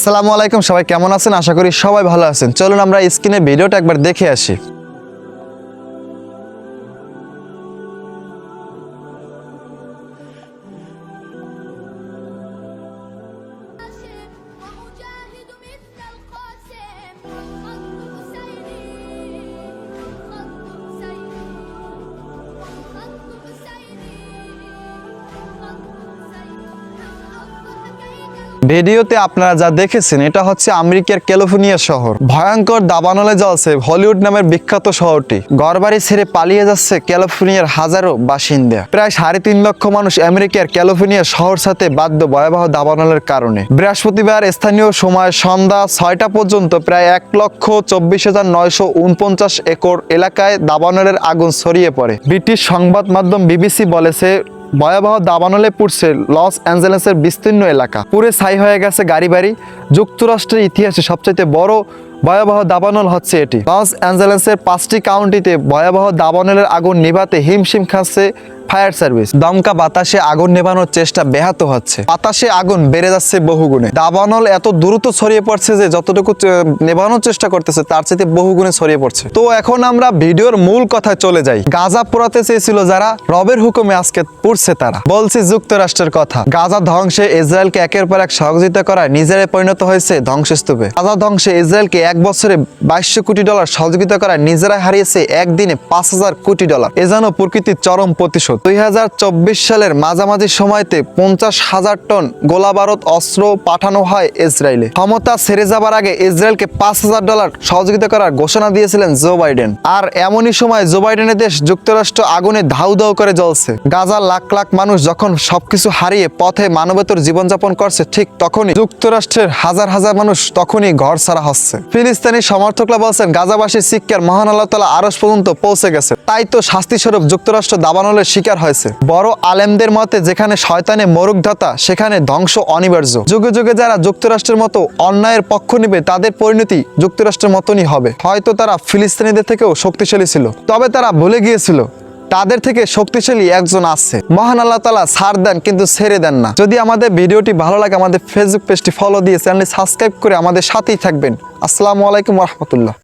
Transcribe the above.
আসসালামু আলাইকুম, সবাই কেমন আছেন? আশা করি সবাই ভালো আছেন। চলুন আমরা স্ক্রিনে ভিডিওটা একবার দেখে আসি। ভিডিওতে আপনারা যা দেখেছেন, এটা হচ্ছে আমেরিকার ক্যালিফোর্নিয়া শহর। ভয়ঙ্কর দাবানলে জ্বলছে হলিউড নামের বিখ্যাত শহরটি। ঘরবাড়ি ছেড়ে পালিয়ে যাচ্ছে ক্যালিফোর্নিয়ার হাজারো বাসিন্দা। প্রায় সাড়ে তিন লক্ষ মানুষ আমেরিকার ক্যালিফোর্নিয়া শহর সাথে বাধ্য ভয়াবহ দাবানলের কারণে। বৃহস্পতিবার স্থানীয় সময় সন্ধ্যা ছয়টা পর্যন্ত প্রায় এক লক্ষ চব্বিশ হাজার নয়শো উনপঞ্চাশ একর এলাকায় দাবানলের আগুন ছড়িয়ে পড়ে। ব্রিটিশ সংবাদ মাধ্যম বিবিসি বলেছে ভয়াবহ দাবানলে পুড়ছে লস অ্যাঞ্জেলেসের বিস্তীর্ণ এলাকা। পুরে ছাই হয়ে গেছে গাড়ি বাড়ি যুক্তরাষ্ট্রের ইতিহাসে সবচাইতে বড় ভয়াবহ দাবানল হচ্ছে এটি। লস অ্যাঞ্জেলেসের পাঁচটি কাউন্টিতে ভয়াবহ দাবানলের আগুন নিভাতে হিমশিম খাচ্ছে ফায়ার সার্ভিস। দমকা বাতাসে আগুন নেভানোর চেষ্টা ব্যাহত হচ্ছে। বাতাসে আগুন বেড়ে যাচ্ছে বহুগুণে। দাবানল এত দ্রুত ছড়িয়ে পড়ছে যে যতটুকু নেভানোর চেষ্টা করতেছে, তার চাইতে বহুগুণে ছড়িয়ে পড়ছে। তো এখন আমরা ভিডিওর মূল কথায় চলে যাই। গাজা পোড়াতে চেয়েছিল যারা, রবের হুকুমে আজকে পড়ছে তারা। বলছি যুক্তরাষ্ট্রের কথা। গাজা ধ্বংসে ইসরায়েলকে একের পর এক সহযোগিতা করায় নিজেরাই পরিণত হয়েছে ধ্বংসস্তূপে। গাজা ধ্বংসে ইসরায়েলকে এক বছরে বাইশশো কোটি ডলার সহযোগিতা করায় নিজেরাই হারিয়েছে একদিনে পাঁচ হাজার কোটি ডলার। এ যেন প্রকৃতির চরম প্রতিশোধ। দুই হাজার চব্বিশ সালের মাঝামাঝি সময়তে পঞ্চাশ হাজার টন গোলা বারুদ অস্ত্র পাঠানো হয় ইসরায়েলে। ক্ষমতা ছেড়ে যাবার আগে ইসরায়েলকে পাঁচ হাজার ডলার সহযোগিতা করার ঘোষণা দিয়েছিলেন জো বাইডেন। আর এমনই সময় জো বাইডেনের দেশ যুক্তরাষ্ট্র আগুনে ধাউ ধাউ করে জ্বলছে। গাজার লাখ লাখ মানুষ যখন সবকিছু হারিয়ে পথে মানবেতর জীবনযাপন করছে, ঠিক তখনই যুক্তরাষ্ট্রের হাজার হাজার মানুষ তখনই ঘর ছাড়া হচ্ছে। ফিলিস্তিনি সমর্থকরা বলছেন গাজাবাসীর শিক্ষার মহান আল্লাহ তালা আরস পর্যন্ত পৌঁছে গেছে। তাই তো শাস্তি স্বরূপ যুক্তরাষ্ট্র দাবানলের শিকার হয়েছে। বড় আলেমদের মতে, যেখানে শয়তানে মরুকধাতা, সেখানে ধ্বংস অনিবার্য। যুগে যুগে যারা যুক্তরাষ্ট্রের মতো অন্যায়ের পক্ষ নিবে, তাদের পরিণতি যুক্তরাষ্ট্রের মতনই হবে। হয়তো তারা ফিলিস্তিনিদের থেকেও শক্তিশালী ছিল, তবে তারা ভুলে গিয়েছিল, তাদের থেকে শক্তিশালী একজন আছে। মহান আল্লাহ তালা ছাড় দেন, কিন্তু ছেড়ে দেন না। যদি আমাদের ভিডিওটি ভালো লাগে, আমাদের ফেসবুক পেজটি ফলো দিয়ে চ্যানেলটি সাবস্ক্রাইব করে আমাদের সাথেই থাকবেন। আসসালামু আলাইকুম রহমতুল্লাহ।